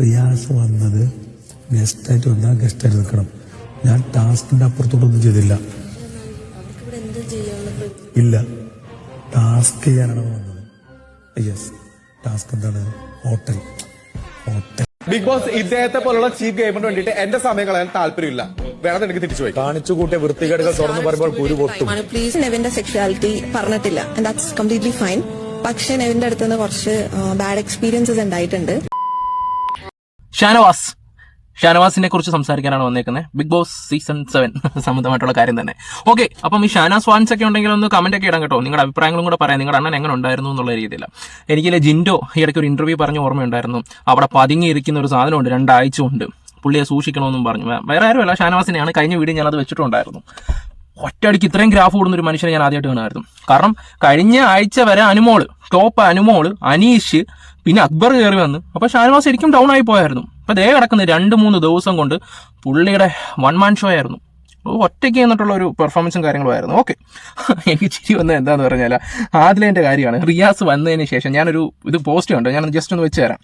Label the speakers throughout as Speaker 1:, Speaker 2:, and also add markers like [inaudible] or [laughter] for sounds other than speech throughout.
Speaker 1: റിയാസ് വന്നത് ഗസ്റ്റായിട്ട് വന്നാൽ ഗസ്റ്റായിട്ട് നിൽക്കണം ഞാൻ ടാസ്കിന്റെ അപ്പുറത്തോട്ടൊന്നും ചെയ്തില്ല. ഇല്ല. ടാസ്ക് ചെയ്യാനാണ് വന്നത്. യെസ് ടാസ്ക് എന്താണ്? ഹോട്ടൽ ഹോട്ടൽ
Speaker 2: ബിഗ് ബോസ് ഇദ്ദേഹത്തെ പോലുള്ള ചീഫ് ഗെയിമിന് വേണ്ടിയിട്ട് എന്റെ സമയം കളയാൻ താല്പര്യമില്ല. വേണം എനിക്ക് തിരിച്ചു പോയി.
Speaker 3: കാണിച്ചു കൂട്ടിയ വൃത്തികേടുകൾ തുറന്നു പറയുമ്പോൾ കുരു പൊട്ടും.
Speaker 4: പ്ലീസ് നെവിന്റെ സെക്ഷുവാലിറ്റി പറഞ്ഞിട്ടില്ല ദാറ്റ്സ് കംപ്ലീറ്റ്ലി ഫൈൻ പക്ഷെ നെവിന്റെ അടുത്ത് നിന്ന് കുറച്ച് ബാഡ് എക്സ്പീരിയൻസസ് ഉണ്ടായിട്ടുണ്ട്.
Speaker 5: ഷാനവാസ്. ഷാനവാസിനെ കുറിച്ച് സംസാരിക്കാനാണ് വന്നേക്കുന്നത്. ബിഗ് ബോസ് സീസൺ സെവൻ [laughs] സംബന്ധമായിട്ടുള്ള കാര്യം തന്നെ. ഓക്കെ അപ്പം ഈ ഷാനാസ് വാൻസ് ഒക്കെ ഉണ്ടെങ്കിൽ ഒന്ന് കമന്റ് ഒക്കെ ഇടാൻ കേട്ടോ. നിങ്ങളുടെ അഭിപ്രായങ്ങളും കൂടെ പറയാം. നിങ്ങളുടെ അണ്ണൻ എങ്ങനെ ഉണ്ടായിരുന്നു എന്നുള്ള രീതിയിൽ. എനിക്ക് ജിൻഡോ ഈ ഇടയ്ക്ക് ഒരു ഇന്റർവ്യൂ പറഞ്ഞ ഓർമ്മയുണ്ടായിരുന്നു. അവിടെ പതുങ്ങിയിരിക്കുന്ന ഒരു സാധനമുണ്ട് രണ്ടാഴ്ച കൊണ്ട്. പുള്ളിയെ സൂക്ഷിക്കണമെന്നും പറഞ്ഞു. വേറെ ആരുമല്ല ഷാനവാസിനെയാണ് കഴിഞ്ഞ വീഡിയോ ഞാനത് വെച്ചിട്ടുണ്ടായിരുന്നു. ഒറ്റയടിക്ക് ഇത്രയും ഗ്രാഫ് കൂടുന്ന ഒരു മനുഷ്യനെ ഞാൻ ആദ്യമായിട്ട് കാണുമായിരുന്നു. കാരണം കഴിഞ്ഞ ആഴ്ച വരെ അനുമോൾ ടോപ്പ് അനുമോൾ അനീഷ് പിന്നെ അക്ബർ കയറി വന്നു. അപ്പൊ ഷാനവാസ് ശരിക്കും ഡൗൺ ആയി പോയായിരുന്നു. അപ്പൊ ദേ കിടക്കുന്ന രണ്ട് മൂന്ന് ദിവസം കൊണ്ട് പുള്ളിയുടെ വൺ മാൻ ഷോ ആയിരുന്നു. ഒറ്റയ്ക്ക് എന്നിട്ടുള്ള ഒരു പെർഫോമൻസും കാര്യങ്ങളും ആയിരുന്നു. ഓക്കെ എനിക്ക് ചിരി വന്നത് എന്താന്ന് പറഞ്ഞാൽ ആദിലേന്റെ കാര്യമാണ്. റിയാസ് വന്നതിന് ശേഷം ഞാനൊരു ഇത് പോസ്റ്റ് കണ്ടു. ഞാൻ ജസ്റ്റ് ഒന്ന് വെച്ച് തരാം.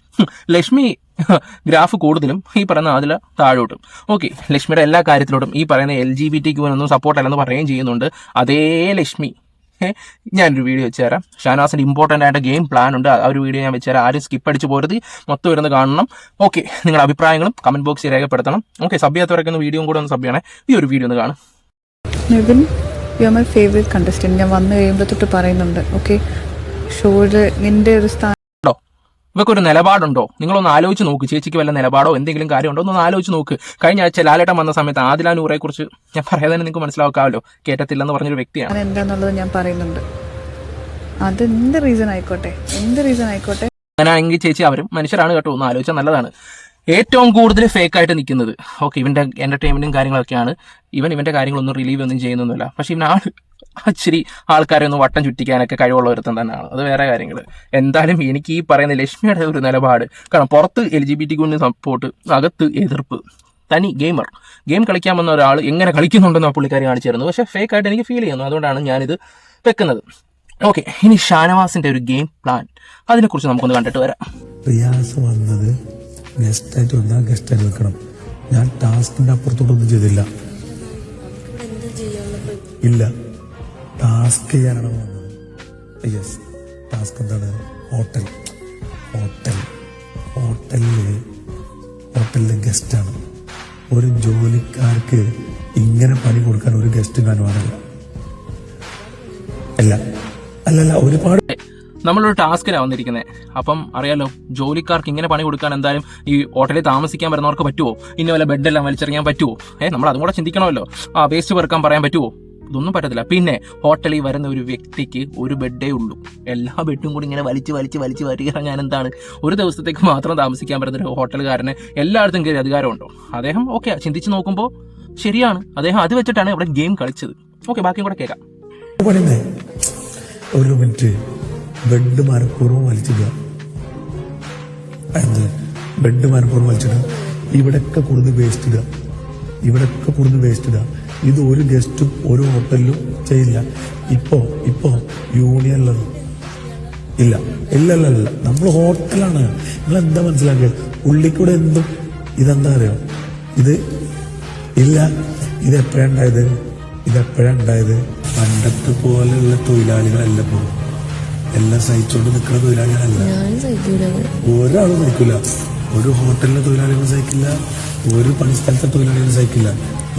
Speaker 5: ലക്ഷ്മി ഗ്രാഫ് കൂടുതലും ഈ പറയുന്ന അതിൽ താഴോട്ടും. ഓക്കെ ലക്ഷ്മിയുടെ എല്ലാ കാര്യത്തിലോട്ടും ഈ പറയുന്ന എൽ ജി ബി ടിക്ക് ഒന്നും സപ്പോർട്ട് അല്ലെന്ന് പറയുകയും ചെയ്യുന്നുണ്ട്. അതേ ലക്ഷ്മി. ഞാനൊരു വീഡിയോ വെച്ച് തരാം ഷാനാസിന്റെ ഇമ്പോർട്ടന്റ് ആയിട്ട് ഗെയിം പ്ലാൻ ഉണ്ട്. ആ ഒരു വീഡിയോ ഞാൻ വെച്ച് തരാം ആരും സ്കിപ്പ് അടിച്ച് പോരുത്. മൊത്തം ഇരുന്ന് കാണണം. ഓക്കെ നിങ്ങളുടെ അഭിപ്രായങ്ങളും കമന്റ് ബോക്സിൽ രേഖപ്പെടുത്തണം. ഓക്കെ സബ് ചെയ്യാത്തവരൊക്കെ വീഡിയോ കൂടെ ഒന്ന് സബ് ചെയ്യണേ. ഈ ഒരു വീഡിയോ ഒന്ന് കാണും.
Speaker 6: You are my favourite contestant ഞാൻ വന്നു കഴിയുമ്പോൾ തൊട്ട് പറയുന്നുണ്ട്. ഓക്കെ ഷോയിൽ നിന്റെ ഒരു സ്ഥാനം
Speaker 5: ഇവക്കൊരു നിലപാടുണ്ടോ? നിങ്ങളൊന്ന് ആലോചിച്ച് നോക്ക്. ചേച്ചിക്ക് വല്ല നിലപാടോ എന്തെങ്കിലും കാര്യമുണ്ടോ? ഒന്ന് ആലോചിച്ച് നോക്ക്. കഴിഞ്ഞ ആഴ്ച ലാലേട്ടൻ വന്ന സമയത്ത് ആദില നൂറെ കുറിച്ച് ഞാൻ പറയാതെ നിങ്ങൾക്ക് മനസ്സിലാക്കാമല്ലോ. കേട്ടത്തില്ലെന്ന് പറഞ്ഞൊരു വ്യക്തിയാണ്.
Speaker 6: എന്താന്നുള്ളത് ഞാൻ പറയുന്നുണ്ട്. അത് എന്ത് റീസൺ ആയിക്കോട്ടെ? എന്ത് റീസൺ ആയിക്കോട്ടെ?
Speaker 5: അങ്ങനെയാണെങ്കിൽ ചേച്ചി അവരും മനുഷ്യരാണ് കേട്ടോ. ഒന്ന് ആലോചിച്ചാൽ നല്ലതാണ്. ഏറ്റവും കൂടുതൽ ഫേക്ക് ആയിട്ട് നിൽക്കുന്നത്. ഓക്കെ ഇവന്റെ എന്റർടൈൻമെന്റും കാര്യങ്ങളൊക്കെയാണ്. ഇവൻ ഇവന്റെ കാര്യങ്ങളൊന്നും റിലീവ് ഒന്നും ചെയ്യുന്നൊന്നുമില്ല. പക്ഷെ ഇവൻ ആൾ ഇച്ചിരി ആൾക്കാരെ ഒന്ന് വട്ടം ചുറ്റിക്കാനൊക്കെ കഴിവുള്ള ഒരുത്തൻ തന്നെയാണ്. അത് വേറെ കാര്യങ്ങൾ എന്തായാലും എനിക്ക് ഈ പറയുന്ന ലക്ഷ്മിയുടെ ഒരു നിലപാട് കാരണം പുറത്ത് എൽ ജി ബി ടി കുഞ്ഞ് സപ്പോർട്ട് അകത്ത് എതിർപ്പ്. തനി ഗെയിമർ ഗെയിം കളിക്കാൻ വന്ന ഒരാൾ എങ്ങനെ കളിക്കുന്നുണ്ടെന്ന് ആ പുള്ളിക്കാരി കാണിച്ചു തരുന്നു പക്ഷേ ഫേക്ക് ആയിട്ട് എനിക്ക് ഫീൽ ചെയ്യുന്നു. അതുകൊണ്ടാണ് ഞാനിത് വെക്കുന്നത്. ഓക്കെ ഇനി ഷാനവാസിന്റെ ഒരു ഗെയിം പ്ലാൻ അതിനെക്കുറിച്ച് നമുക്കൊന്ന് കണ്ടിട്ട് വരാം.
Speaker 1: പ്രയാസം വന്നത് ഗസ്റ്റായിട്ട് വന്നാൽ ഗസ്റ്റായിട്ട് നിൽക്കണം. ഞാൻ ടാസ്കിന്റെ അപ്പുറത്തോട്ടൊന്നും ചെയ്തില്ല. ഇല്ല. ടാസ്ക് ചെയ്യാനാണ് വന്നത് യെസ് ടാസ്ക് എന്താണ്? ഹോട്ടൽ ഹോട്ടൽ ഹോട്ടലിൽ ഹോട്ടലിലെ ഗസ്റ്റാണ് ഒരു ജോലിക്കാർക്ക് ഇങ്ങനെ പണി കൊടുക്കാൻ ഒരു ഗസ്റ്റ് കാണുവാനല്ല അല്ല. അല്ലല്ല ഒരുപാട്
Speaker 5: നമ്മളൊരു ടാസ്കിലാണ് വന്നിരിക്കുന്നത് അപ്പം അറിയാലോ ജോലിക്കാർക്ക് ഇങ്ങനെ പണി കൊടുക്കാൻ എന്തായാലും ഈ ഹോട്ടലിൽ താമസിക്കാൻ വരുന്നവർക്ക് പറ്റുമോ ഇന്ന വല്ല ബെഡെല്ലാം വലിച്ചെറിയാൻ പറ്റുമോ ഏഹ് നമ്മൾ അതും കൂടെ ചിന്തിക്കണമല്ലോ. ആ വേസ്റ്റ് പെറുക്കാൻ പറയാൻ പറ്റുമോ ഇതൊന്നും പറ്റത്തില്ല. പിന്നെ ഹോട്ടലിൽ വരുന്ന ഒരു വ്യക്തിക്ക് ഒരു ബെഡേ ഉള്ളൂ. എല്ലാ ബെഡും കൂടി ഇങ്ങനെ വലിച്ച് വലിച്ച് വലിച്ച് വരിക ഞാൻ എന്താണ് ഒരു ദിവസത്തേക്ക് മാത്രം താമസിക്കാൻ പറ്റുന്ന ഒരു ഹോട്ടലുകാരന് എല്ലായിടത്തും കയറി അധികാരമുണ്ടോ അദ്ദേഹം ഓക്കെ ചിന്തിച്ച് നോക്കുമ്പോൾ ശരിയാണ്. അദ്ദേഹം അത് വെച്ചിട്ടാണ് ഇവിടെ ഗെയിം കളിച്ചത്. ഓക്കെ ബാക്കിയും കൂടെ കേൾക്കാം.
Speaker 1: ഒരു മിനിറ്റ്. ബെഡ് മനഃപൂർവം വലിച്ചിടുക. എന്ത്? ബെഡ് മനഃപൂർവം വലിച്ചിടുക. ഇവിടൊക്കെ കൊടുന്ന് വേസ്റ്റ് ഇടുക. ഇവിടൊക്കെ കൊടുന്ന് വേസ്റ്റ് ഇടുക. ഇത് ഒരു ഗസ്റ്റും ഒരു ഹോട്ടലിലും ചെയ്യില്ല. ഇപ്പോ ഇപ്പോ യൂണിയനിലത് ഇല്ല. ഇല്ല ഇല്ല ഇല്ല. നമ്മൾ ഹോട്ടലാണ്. നിങ്ങൾ എന്താ മനസ്സിലാക്കിയത്? ഉള്ളിക്കൂടെ എന്തും? ഇതെന്താ അറിയോ? ഇത് ഇല്ല. ഇത് എപ്പോഴാണ് ഉണ്ടായത്? ഇത് എപ്പോഴാണ് ഉണ്ടായത്? പണ്ടത്തെ പോലെയുള്ള തൊഴിലാളികളല്ല പോകും എല്ലാം സഹിച്ചുകൊണ്ട് നിൽക്കുന്ന തൊഴിലാളികളല്ല. ഒരാളും സഹിക്കില്ല ഒരു ഹോട്ടലിലെ തൊഴിലാളികളും സഹിക്കില്ല. ഒരു പണിസ്ഥലത്തെ തൊഴിലാളികളും സഹിക്കില്ല.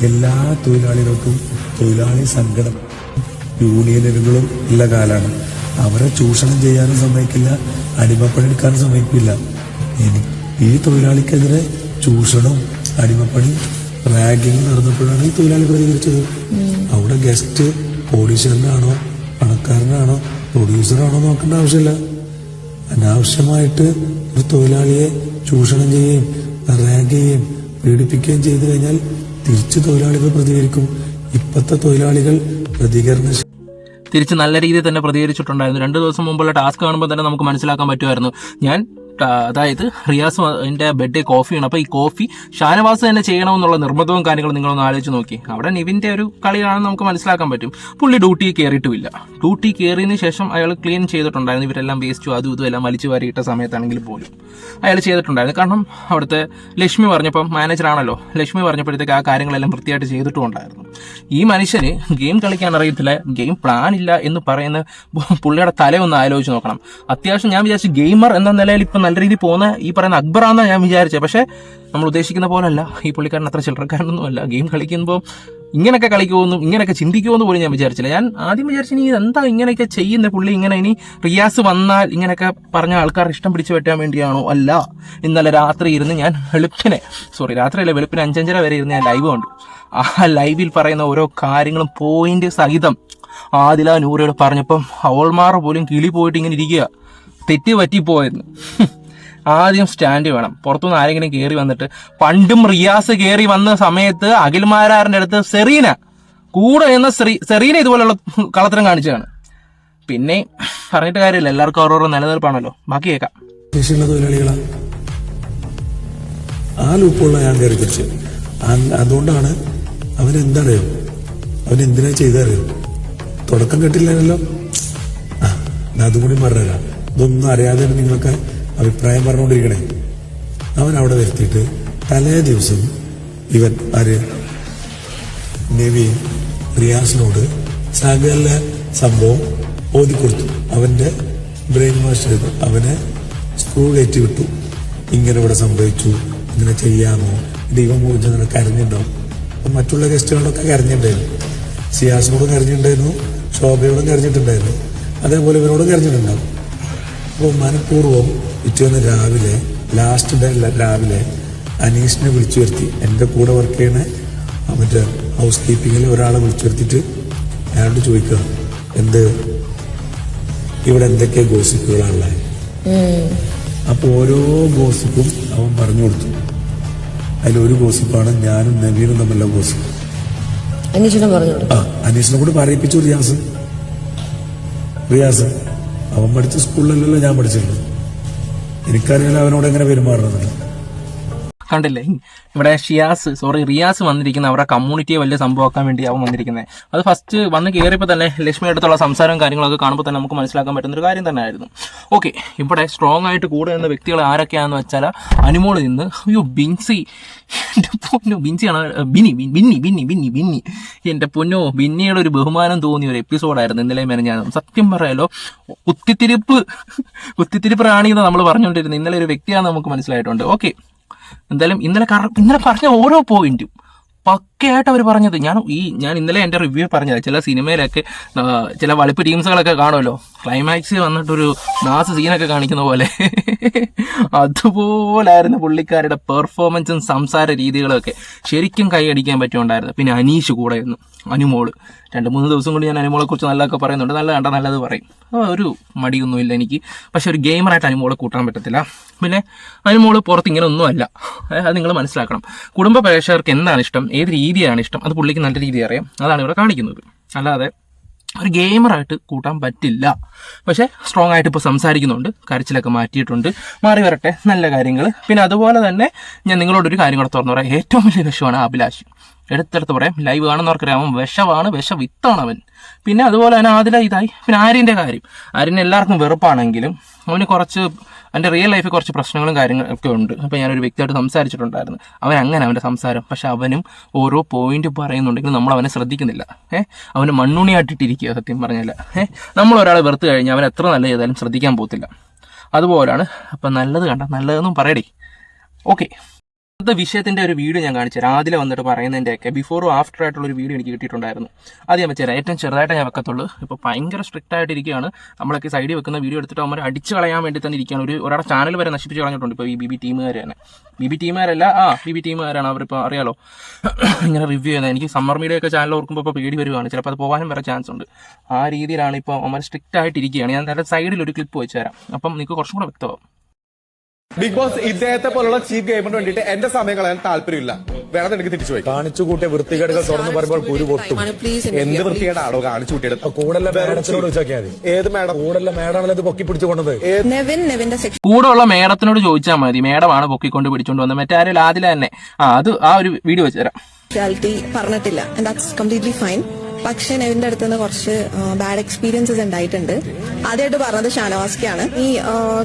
Speaker 1: എല്ലാ തൊഴിലാളികൾക്കും തൊഴിലാളി സംഘടന യൂണിയനുകളും ഉള്ള കാലാണ്. അവരെ ചൂഷണം ചെയ്യാനും സമ്മതിക്കില്ല. അടിമപ്പണിയെടുക്കാനും സമ്മതിക്കില്ല. ഇനി ഈ തൊഴിലാളിക്കെതിരെ ചൂഷണവും അടിമപ്പണി റാഗിങ് നടന്നപ്പോഴാണ് ഈ തൊഴിലാളി പ്രതികരിച്ചത്. അവിടെ ഗസ്റ്റ് പോലീസുകാരനാണോ പണക്കാരനാണോ പ്രൊഡ്യൂസറാണോ നോക്കേണ്ട ആവശ്യമില്ല. അനാവശ്യമായിട്ട് ഒരു തൊഴിലാളിയെ ചൂഷണം ചെയ്യുകയും റാങ്ക് ചെയ്യുകയും പീഡിപ്പിക്കുകയും ചെയ്തു കഴിഞ്ഞാൽ തിരിച്ച് തൊഴിലാളികൾ പ്രതികരിക്കും. ഇപ്പോഴത്തെ തൊഴിലാളികൾ പ്രതികരണ
Speaker 5: തിരിച്ച് നല്ല രീതിയിൽ തന്നെ പ്രതികരിച്ചിട്ടുണ്ടായിരുന്നു. രണ്ട് ദിവസം മുമ്പുള്ള ടാസ്ക് കാണുമ്പോൾ തന്നെ നമുക്ക് മനസ്സിലാക്കാൻ പറ്റുമായിരുന്നു. ഞാൻ അതായത് റിയാസ് എന്റെ ബെഡ് കോഫിയാണ് അപ്പൊ ഈ കോഫി ഷാനവാസ് തന്നെ ചെയ്യണമെന്നുള്ള നിർബന്ധവും കാര്യങ്ങളും നിങ്ങളൊന്ന് ആലോചിച്ച് നോക്കി. അവിടെ നിവിന്റെ ഒരു കളിയാണെന്ന് നമുക്ക് മനസ്സിലാക്കാൻ പറ്റും. പുള്ളി ഡ്യൂട്ടി കയറിയിട്ടുമില്ല ഡ്യൂട്ടി കയറിയതിന് ശേഷം അയാൾ ക്ലീൻ ചെയ്തിട്ടുണ്ടായിരുന്നു. ഇവരെല്ലാം വേസ്റ്റും അതും ഇതും എല്ലാം വലിച്ചു വാരിയിട്ട സമയത്താണെങ്കിൽ പോലും അയാൾ ചെയ്തിട്ടുണ്ടായിരുന്നു. കാരണം അവിടുത്തെ ലക്ഷ്മി പറഞ്ഞപ്പം മാനേജറാണല്ലോ ലക്ഷ്മി പറഞ്ഞപ്പോഴത്തേക്ക് ആ കാര്യങ്ങളെല്ലാം വൃത്തിയായിട്ട് ചെയ്തിട്ടുണ്ടായിരുന്നു ഈ മനുഷ്യന് ഗെയിം കളിക്കാൻ അറിയത്തില്ല ഗെയിം പ്ലാൻ ഇല്ല എന്ന് പറയുന്ന പുള്ളിയുടെ തല ഒന്ന് ആലോചിച്ച് നോക്കണം. അത്യാവശ്യം ഞാൻ വിചാരിച്ചു ഗെയിമർ എന്ന നിലയിൽ ഇപ്പം നല്ല രീതിയിൽ പോകുന്ന ഈ പറയുന്ന അക്ബറാന്നാണ് ഞാൻ വിചാരിച്ചത് പക്ഷേ നമ്മൾ ഉദ്ദേശിക്കുന്ന പോലല്ല. ഈ പുള്ളിക്കാരൻ അത്ര ചിലർക്കാരനൊന്നും അല്ല ഗെയിം കളിക്കുമ്പോൾ ഇങ്ങനെയൊക്കെ കളിക്കുമെന്നും ഇങ്ങനെയൊക്കെ ചിന്തിക്കുമെന്ന് പോലും ഞാൻ വിചാരിച്ചില്ല. ഞാൻ ആദ്യം വിചാരിച്ചു ഇനി എന്താ ഇങ്ങനെയൊക്കെ ചെയ്യുന്ന? പുള്ളി ഇങ്ങനെ ഇനി റിയാസ് വന്നാൽ ഇങ്ങനെയൊക്കെ പറഞ്ഞ ആൾക്കാർ ഇഷ്ടം പിടിച്ചു പറ്റാൻ വേണ്ടിയാണോ? അല്ല. ഇന്നലെ രാത്രി ഇരുന്ന് ഞാൻ വെളുപ്പിനെ സോറി രാത്രിയല്ല വെളുപ്പിന് അഞ്ചഞ്ചര വരെ ഇരുന്ന് ഞാൻ ലൈവ് കണ്ടു. ആ ലൈവിൽ പറയുന്ന ഓരോ കാര്യങ്ങളും പോയിന്റ് സഹിതം ആദില നൂറയോട് പറഞ്ഞപ്പം അവൾമാർ പോലും കിളി പോയിട്ട് ഇങ്ങനെ ഇരിക്കുക. തെറ്റ് പറ്റിപ്പോയെന്ന് ആദ്യം സ്റ്റാൻഡ് വേണം. പുറത്തുനിന്ന് ആരെങ്കിലും കയറി വന്നിട്ട് പണ്ടും റിയാസ് കയറി വന്ന സമയത്ത് അഖിൽമാരാറിന്റെ അടുത്ത് സെറീന കൂടെ എന്ന സെറീന ഇതുപോലുള്ള കളത്തരം കാണിച്ചതാണ്. പിന്നെ പറഞ്ഞിട്ട് കാര്യമില്ല. എല്ലാവർക്കും ഓരോരോ നിലനിൽപ്പാണല്ലോ. ബാക്കി കേൾക്കാം.
Speaker 1: അതുകൊണ്ടാണ് അവൻ എന്താണോ അവൻ എന്തിനാ ചെയ്തറിയോ തുടക്കം കെട്ടില്ലല്ലോ? അതുകൂടി മറന്നു ഇതൊന്നും അറിയാതെ നിങ്ങൾക്ക് അഭിപ്രായം പറഞ്ഞുകൊണ്ടിരിക്കണേ. അവൻ അവിടെ വരുത്തിയിട്ട് തലേ ദിവസം ഇവൻ ആര്? നവീൻ റിയാസിനോട് സകല സംഭവം ഓതിക്കൊടുത്തു. അവന്റെ ബ്രെയിൻ വാഷ് ചെയ്തു അവനെ സ്കൂൾ ഏറ്റു വിട്ടു. ഇങ്ങനെ ഇവിടെ സംഭവിച്ചു. ഇങ്ങനെ ചെയ്യാമോ? ദൈവം കുറിച്ച് അങ്ങനെ കരഞ്ഞിട്ടുണ്ടാവും. മറ്റുള്ള ഗസ്റ്റുകളൊക്കെ കരഞ്ഞിട്ടുണ്ടായിരുന്നു. സിയാസിനോടും കരഞ്ഞിട്ടുണ്ടായിരുന്നു. ശോഭയോടും കരഞ്ഞിട്ടുണ്ടായിരുന്നു. അതേപോലെ ഇവരോടും കരഞ്ഞിട്ടുണ്ടാവും. അപ്പോൾ മനഃപൂർവം പിറ്റേന്ന് രാവിലെ ലാസ്റ്റ് ഡേ രാവിലെ അനീഷിനെ വിളിച്ചു വരുത്തി. എന്റെ കൂടെ വർക്ക് ചെയ്യണ മറ്റേ ഹൗസ് കീപ്പിങ്ങിൽ ഒരാളെ വിളിച്ചു വരുത്തിയിട്ട് അയാളോട് ചോദിക്കുക എന്ത്? ഇവിടെ എന്തൊക്കെ ഗോസിപ്പുകളാണുള്ളത്? അപ്പോൾ ഓരോ ഗോസിപ്പും അവൻ പറഞ്ഞു കൊടുത്തു. അതിലൊരു ഗോസിപ്പാണ് ഞാനും നവീനും തമ്മിലുള്ള ഗോസിപ്പ്.
Speaker 7: അനീഷിനെ പറഞ്ഞു
Speaker 1: ആ അനീഷിനെ കൂടി പറയിപ്പിച്ചു റിയാസ്. റിയാസ് അവൻ പഠിച്ച സ്കൂളിലല്ലല്ലോ ഞാൻ പഠിച്ചിട്ടുള്ളത് എനിക്കറിയില്ല അവനോട് എങ്ങനെ പെരുമാറണമെന്നുള്ളത്
Speaker 5: കണ്ടില്ലേ? ഇവിടെ ഷിയാസ് സോറി റിയാസ് വന്നിരിക്കുന്ന അവരുടെ കമ്മ്യൂണിറ്റിയെ വലിയ സംഭവമാക്കാൻ വേണ്ടി അവൻ വന്നിരിക്കുന്നത് അത് ഫസ്റ്റ് വന്ന് കയറിയപ്പോൾ തന്നെ ലക്ഷ്മി അടുത്തുള്ള സംസാരവും കാര്യങ്ങളൊക്കെ കാണുമ്പോൾ തന്നെ നമുക്ക് മനസ്സിലാക്കാൻ പറ്റുന്ന ഒരു കാര്യം തന്നെയായിരുന്നു. ഓക്കെ ഇവിടെ സ്ട്രോങ് ആയിട്ട് കൂടെ നിന്ന വ്യക്തികൾ ആരൊക്കെയാണെന്ന് വെച്ചാൽ അനുമോൾ നിന്ന് അയ്യോ ബിൻസി. എന്റെ പൊന്നോ ബിൻസിയാണ് ബിന്നി ബിന്നി ബിന്നി ബിന്നി ബിന്നി. എന്റെ പൊന്നോ ബിന്നിയുടെ ഒരു ബഹുമാനം തോന്നിയ ഒരു എപ്പിസോഡായിരുന്നു ഇന്നലെ മെനഞ്ഞാൽ സത്യം പറയാലോ കുത്തിത്തിരിപ്പ് കുത്തിത്തിരിപ്പ് റാണി എന്ന് നമ്മൾ പറഞ്ഞുകൊണ്ടിരുന്നത് ഇന്നലെ ഒരു വ്യക്തിയാണെന്ന് നമുക്ക് മനസ്സിലായിട്ടുണ്ട്. ഓക്കെ എന്തായാലും ഇന്നലെ കറ- ഇന്നലെ പറഞ്ഞ ഓരോ പോയിന്റും പക്കയായിട്ട് അവർ പറഞ്ഞത്. ഞാൻ ഈ ഞാൻ ഇന്നലെ എന്റെ റിവ്യൂ പറഞ്ഞത് ചില സിനിമയിലൊക്കെ ചില വളിപ്പ് ടീംസുകളൊക്കെ കാണുമല്ലോ. ക്ലൈമാക്സിൽ വന്നിട്ടൊരു നാസ് സീനൊക്കെ കാണിക്കുന്ന പോലെ. അതുപോലായിരുന്നു പുള്ളിക്കാരുടെ പെർഫോമൻസും സംസാര രീതികളും ഒക്കെ ശരിക്കും കൈയടിക്കാൻ പറ്റുമുണ്ടായിരുന്നു പിന്നെ അനീഷ് കൂടെ ആയിരുന്നു അനുമോൾ. രണ്ട് മൂന്ന് ദിവസം കൊണ്ട് ഞാൻ അനുമോളെ കുറിച്ച് നല്ലതൊക്കെ പറയുന്നുണ്ട്. നല്ല കണ്ട നല്ലത് പറയും. അപ്പോൾ ഒരു മടിയൊന്നുമില്ല എനിക്ക്. പക്ഷെ ഒരു ഗെയിമറായിട്ട് അനുമോളെ കൂട്ടാൻ പറ്റത്തില്ല. പിന്നെ അനുമോൾ പുറത്ത് ഇങ്ങനെ ഒന്നുമല്ല അത് നിങ്ങൾ മനസ്സിലാക്കണം. കുടുംബ പ്രേക്ഷകർക്ക് എന്താണ് ഇഷ്ടം? ഏത് രീതിയാണ് ഇഷ്ടം. അത് പുള്ളിക്ക് നല്ല രീതി അറിയാം. അതാണ് ഇവിടെ കാണിക്കുന്നത്. അല്ലാതെ ഒരു ഗെയിമറായിട്ട് കൂട്ടാൻ പറ്റില്ല. പക്ഷേ സ്ട്രോങ് ആയിട്ട് ഇപ്പോൾ സംസാരിക്കുന്നുണ്ട്. കരച്ചിലൊക്കെ മാറ്റിയിട്ടുണ്ട്. മാറി വരട്ടെ. നല്ല കാര്യങ്ങൾ പിന്നെ അതുപോലെ തന്നെ ഞാൻ നിങ്ങളോടൊരു കാര്യം കൂടെ തുറന്നു പറയാം. ഏറ്റവും വലിയ വിഷമാണ് അഭിലാഷ്. എടുത്തെടുത്ത് പറയാം. ലൈവ് കാണുന്നവർക്കറിയാം അവൻ വിഷമാണ് വിഷ വിത്താണ് അവൻ. പിന്നെ അതുപോലെ തന്നെ ആദില ഇതായി. പിന്നെ ആര്യന്റെ കാര്യം. ആര്യന് എല്ലാവർക്കും വെറുപ്പാണെങ്കിലും അവന് കുറച്ച് എന്റെ റിയൽ ലൈഫിൽ കുറച്ച് പ്രശ്നങ്ങളും കാര്യങ്ങളൊക്കെ ഉണ്ട്. അപ്പോൾ ഞാനൊരു വ്യക്തിയായിട്ട് സംസാരിച്ചിട്ടുണ്ടായിരുന്നു. അവൻ അങ്ങനെ അവന്റെ സംസാരം. പക്ഷേ അവനും ഓരോ പോയിന്റ് പറയുന്നുണ്ടെങ്കിൽ നമ്മൾ അവനെ ശ്രദ്ധിക്കുന്നില്ല. ഏഹ് അവന് മണ്ണുണിയായിട്ടിട്ടിരിക്കുക സത്യം പറഞ്ഞാൽ ഏഹ് നമ്മൾ ഒരാളെ വെറുത്ത് കഴിഞ്ഞാൽ അവൻ എത്ര നല്ല ചെയ്താലും ശ്രദ്ധിക്കാൻ പോകത്തില്ല. അതുപോലാണ്. അപ്പം നല്ലത് കണ്ട നല്ലതെന്നും പറയടേ. ഓക്കെ ഇന്നത്തെ വിഷയത്തിന്റെ ഒരു വീഡിയോ ഞാൻ കാണിച്ചു രാവിലെ വന്നിട്ട് പറയുന്നതിന്റെയൊക്കെ ബിഫോറും ആഫ്റ്റർ ആയിട്ടുള്ള ഒരു വീഡിയോ എനിക്ക് കിട്ടിയിട്ടുണ്ടായിരുന്നു. അത് വെച്ചുതരാം. ഏറ്റവും ചെറുതായിട്ട് ഞാൻ വെക്കത്തുള്ളൂ. ഇപ്പോൾ ഭയങ്കര സ്ട്രിക്റ്റ് ആയിട്ടിരിക്കുകയാണ് നമ്മളൊക്കെ സൈഡിൽ വെക്കുന്ന വീഡിയോ എടുത്തിട്ട് അവർ അടിച്ച് കളയാൻ വേണ്ടി തന്നെ ഇരിക്കുകയാണ്. ഒരു ഒരാളുടെ ചാനൽ വരെ നശിപ്പിച്ച് കളഞ്ഞിട്ടുണ്ട് ഇപ്പോൾ ഈ ബി ബി ടീമുകാർ തന്നെ. ബി ബി ടീമുകാരല്ല ആ ബി ബി ടീമുകാരാണ് അവരിപ്പോൾ അറിയാലോ? ഇങ്ങനെ റിവ്യൂ ചെയ്യുന്നത്. എനിക്ക് സമ്മർ മീഡിയ ഒക്കെ ചാനൽ ഓർക്കുമ്പോൾ ഇപ്പോൾ പേടി വരുവാണ്. ചിലപ്പോൾ അത് പോകാനും വരെ ചാൻസ് ഉണ്ട്. ആ രീതിയിലാണ് ഇപ്പോൾ അവർ സ്ട്രിക്റ്റ് ആയിട്ടിരിക്കുകയാണ് ഞാൻ നേരെ സൈഡിൽ ഒരു ക്ലിപ്പ് വെച്ച് തരാം അപ്പം നിങ്ങൾക്ക് കുറച്ചും കൂടെ വ്യക്തമാവും.
Speaker 2: ബിഗ് ബോസ് ഇദ്ദേഹത്തെ പോലുള്ള ചീഫ് ഗെയിമിന് വേണ്ടിയിട്ട് എന്റെ സമയം കളയാൻ താല്പര്യമില്ല. വേണം എനിക്ക് തിരിച്ചു പോയി.
Speaker 3: കാണിച്ചു കൂട്ടിയ വൃത്തികേടുകൾ തുറന്നു പറയുമ്പോൾ കുരു പൊട്ടും.
Speaker 2: എന്ത് വൃത്തികേടാണോ കാണിച്ചു കൂട്ടിയത്?
Speaker 3: കൂടല്ല മേഡത്തിനോട് ചോദിച്ചാൽ മതി.
Speaker 2: ഏത് മേഡം?
Speaker 3: കൂടല്ല മേഡാണല്ലോ ഇത് പൊക്കി പിടിച്ചു കൊണ്ടത്
Speaker 4: നെവിൻ സെക്ഷൻ
Speaker 5: കൂടെ ഉള്ള മേഡത്തിനോട് ചോദിച്ചാൽ മതി. മേഡമാണ് പൊക്കിക്കൊണ്ട് പിടിച്ചോണ്ട് വന്നത്. മറ്റാരും ആദില തന്നെ. ആ അത് ആ ഒരു വീഡിയോ
Speaker 4: വെച്ചുതരാം പറഞ്ഞിട്ടില്ല. ദാറ്റ്സ് കംപ്ലീറ്റ്ലി ഫൈൻ പക്ഷെ നെവിന്റെ അടുത്ത് നിന്ന് കുറച്ച് ബാഡ് എക്സ്പീരിയൻസസ് ഉണ്ടായിട്ടുണ്ട്. ആദ്യമായിട്ട് പറഞ്ഞത് ഷാനവാസ്ക്കാണ് ഈ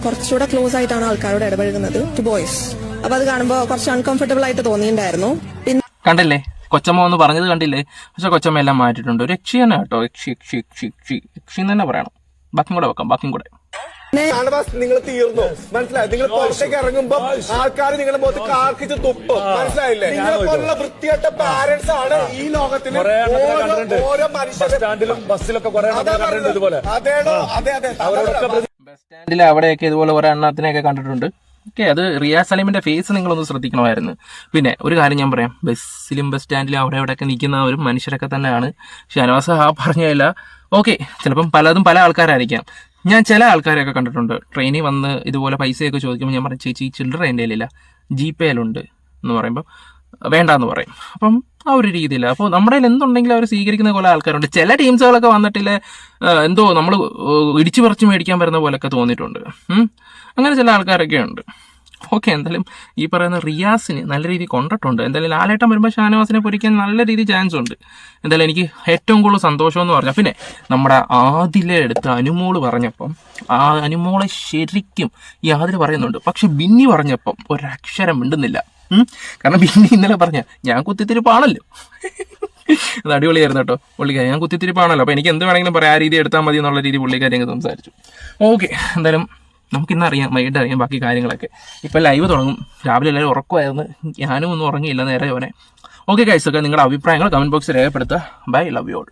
Speaker 4: കുറച്ചുകൂടെ ക്ലോസ് ആയിട്ടാണ് ആൾക്കാരോട് ഇടപഴകുന്നത് ടു ബോയ്സ് അപ്പൊ അത് കാണുമ്പോൾ കുറച്ച് അൺകംഫർട്ടബിൾ ആയിട്ട് തോന്നിയിട്ടുണ്ടായിരുന്നു. പിന്നെ
Speaker 5: കണ്ടില്ലേ? കൊച്ചമ്മ ഒന്ന് പറഞ്ഞത് കണ്ടില്ലേ? പക്ഷെ കൊച്ചമ്മ എല്ലാം മാറ്റിയിട്ടുണ്ട്. ഒരു യക്ഷി തന്നെ കേട്ടോ. യക്ഷി യക്ഷി യക്ഷി യക്ഷി യക്ഷി തന്നെ പറയണം. ബാക്കിയും കൂടെ വെക്കാം ബാക്കിയും കൂടെ.
Speaker 2: ഷാനവാസ് നിങ്ങൾ തീർന്നു. മനസ്സിലായി? നിങ്ങൾ പുറത്തേക്ക് ഇറങ്ങുമ്പോ ആൾക്കാർ നിങ്ങളുടെ മുഖത്ത് കാർക്കിച്ച് തുപ്പും. മനസ്സിലായില്ലേ? നിങ്ങളെ പോലുള്ള വൃത്തികെട്ട പാരന്റ്സ് ആണ് ഈ ലോകത്തിന് ഓരോ- മനുഷ്യരും
Speaker 3: ബസ്സിലൊക്കെ കുറെ
Speaker 2: അതാ
Speaker 3: കണ്ടിട്ടുണ്ട് ഇതുപോലെ.
Speaker 2: അതേടോ അതെ അതെ.
Speaker 5: ബസ് സ്റ്റാൻഡിൽ അവിടെയൊക്കെ ഇതുപോലെ ഒരേ എണ്ണത്തിനെയൊക്കെ കണ്ടിട്ടുണ്ട്. ഓക്കെ അത് റിയാസ് സലീമിന്റെ ഫേസ് നിങ്ങളൊന്ന് ശ്രദ്ധിക്കണമായിരുന്നു. പിന്നെ ഒരു കാര്യം ഞാൻ പറയാം. ബസ്സിലും ബസ് സ്റ്റാൻഡിലും അവിടെ ഇവിടെയൊക്കെ നിൽക്കുന്ന ഒരു മനുഷ്യരൊക്കെ തന്നെയാണ്. ഷാനവാസ് ആ പറഞ്ഞല്ല ഓക്കെ ചിലപ്പം പലതും പല ആൾക്കാരായിരിക്കാം. ഞാൻ ചില ആൾക്കാരെയൊക്കെ കണ്ടിട്ടുണ്ട്. ട്രെയിനിൽ വന്ന് ഇതുപോലെ പൈസയൊക്കെ ചോദിക്കുമ്പോൾ ഞാൻ പറഞ്ഞു ചേച്ചി ചില്ലറ എന്റെ കയ്യിലില്ല. ജി പേയിലുണ്ട് എന്ന് പറയുമ്പോൾ വേണ്ടാന്ന് പറയും. അപ്പം ആ ഒരു രീതിയില്ല അപ്പോൾ നമ്മുടെ കയ്യിൽ എന്തുണ്ടെങ്കിലും അവർ സ്വീകരിക്കുന്ന പോലെ ആൾക്കാരുണ്ട്. ചില ടീംസുകളൊക്കെ വന്നിട്ടില്ല എന്തോ നമ്മൾ ഇടിച്ചു പറിച്ച് മേടിക്കാൻ വരുന്ന പോലെയൊക്കെ തോന്നിയിട്ടുണ്ട്. അങ്ങനെ ചില ആൾക്കാരൊക്കെ ഉണ്ട് ഓക്കെ എന്തായാലും ഈ പറയുന്ന റിയാസിന് നല്ല രീതിയിൽ കൊണ്ടിട്ടുണ്ട്. എന്തായാലും ലാലേട്ടൻ വരുമ്പോൾ ഷാനവാസിനെ പൊരിക്കാൻ നല്ല രീതിയിൽ ചാൻസ് ഉണ്ട്. എന്തായാലും എനിക്ക് ഏറ്റവും കൂടുതൽ സന്തോഷം എന്ന് പറഞ്ഞാൽ പിന്നെ നമ്മുടെ ആദിലെ എടുത്ത് അനുമോൾ പറഞ്ഞപ്പം ആ അനുമോളെ ശരിക്കും ഈ ആദിൽ പറയുന്നുണ്ട്. പക്ഷെ ബിന്നി പറഞ്ഞപ്പം ഒരക്ഷരം മിണ്ടുന്നില്ല. കാരണം ബിന്നി ഇന്നലെ പറഞ്ഞ ഞാൻ കുത്തിത്തിരിപ്പാണല്ലോ. അത് അടിപൊളിയായിരുന്നു കേട്ടോ. പുള്ളിക്കാരി ഞാൻ കുത്തിത്തിരിപ്പാണല്ലോ. അപ്പോൾ എനിക്ക് എന്ത് വേണമെങ്കിലും പറയാം. ആ രീതി എടുത്താൽ മതി എന്നുള്ള രീതി പുള്ളിക്കാരി അങ്ങ് സംസാരിച്ചു. ഓക്കെ എന്തായാലും നമുക്കിന്ന് അറിയാം വൈകിട്ട് അറിയാം ബാക്കി കാര്യങ്ങളൊക്കെ. ഇപ്പം ലൈവ് തുടങ്ങും. രാവിലെ എല്ലാവരും ഉറക്കമായിരുന്നു. ഞാനും ഒന്നും ഉറങ്ങിയില്ല നേരെ അവനെ. ഓക്കെ കൈസൊക്കെ നിങ്ങളുടെ അഭിപ്രായങ്ങൾ കമന്റ് ബോക്സിൽ രേഖപ്പെടുത്തുക. Bye love you all